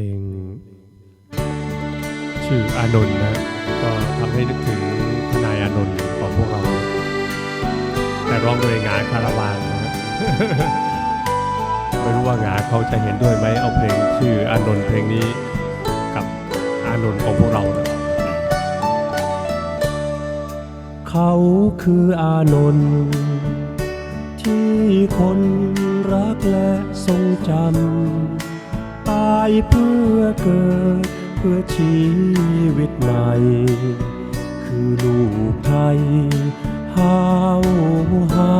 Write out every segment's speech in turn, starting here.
ลงชื่ออานนท์นะก็ทำให้นึกถึงทนายอานนท์ของพวกเรา แต่ร้องโดยงาคาราวานนะไม่รู้ว่างาเขาจะเห็นด้วยไหมเอาเพลงชื่ออานนท์เพลงนี้กับอานนท์ของพวกเรานะเขาคืออานนท์ที่คนรักและทรงจำ ตายเพื่อเกิด เพื่อชีวิตใหม่ คือลูกไทยห้าวหา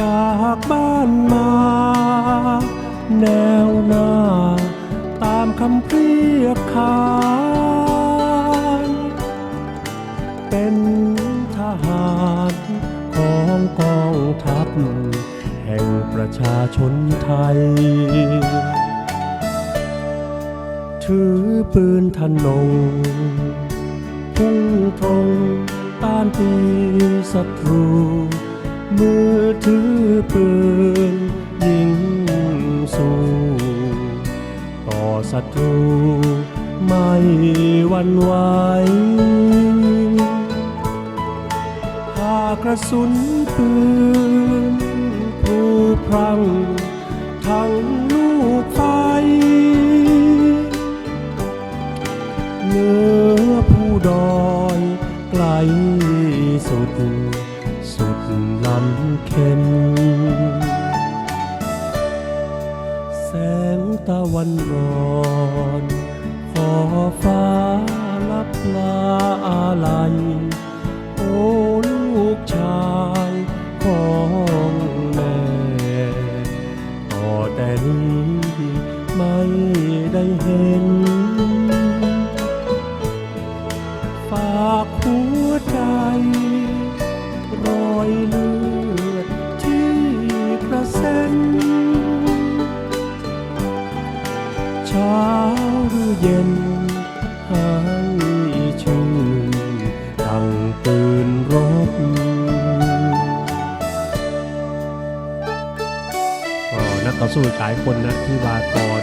จากบ้านมา แนวหน้า ตามคำเรียกขานเป็น ประชาชนไทย ถือปืนทนง พุ่งตรงต้านตีศัตรู มือถือปืนยิงสู้ต่อศัตรูไม่หวันไหว หากระสุนปืนพลูพรัง ทั้งลูกไฟเหนือผู้ดอยไกลสุด สุดลำเค็นแสงตะวันร้อน เย็นให้ชื่นตั้งตื่นรบก็นักต่อสู้หลายคนนะที่วากร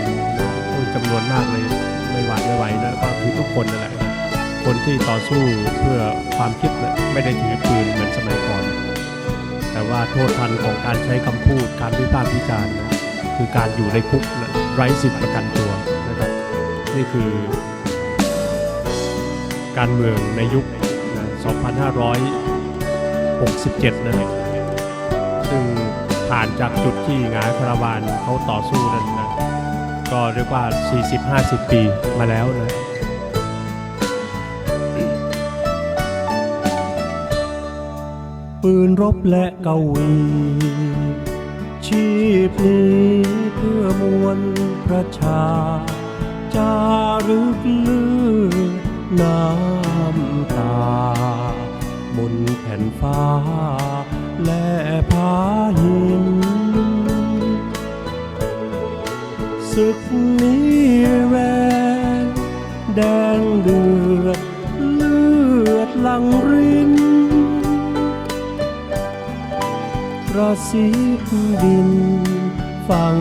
โอ้ยจำนวนมากเลยไม่หวาดไม่ไหวนะก็คือทุกคนนั่นแหละนะคนที่ต่อสู้เพื่อความคิดนะไม่ได้ถือปืนเหมือนสมัยก่อน แต่ว่าโทษทันของการใช้คำพูดการวิพากษ์วิจารณ์นะคือการอยู่ในคุกนะไร้สิทธิประกันตัว นี่คือ การเมืองในยุค 2567 นะซึ่งผ่านจากจุดที่งาคาราวานเขาต่อสู้นั้นนะ ก็เรียกว่า 40-50 ปีมาแล้วนะปืนรบและเกาวี ชีพนี้เพื่อมวลประชา จารึกเลือดน้ำตา บนแผ่นฟ้า และผาหินศึกนี้แรงแดงเดือดเลือดลังรินกระซิบดิน ฟัง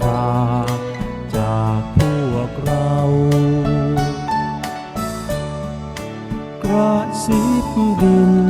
ฝาจากพวก bên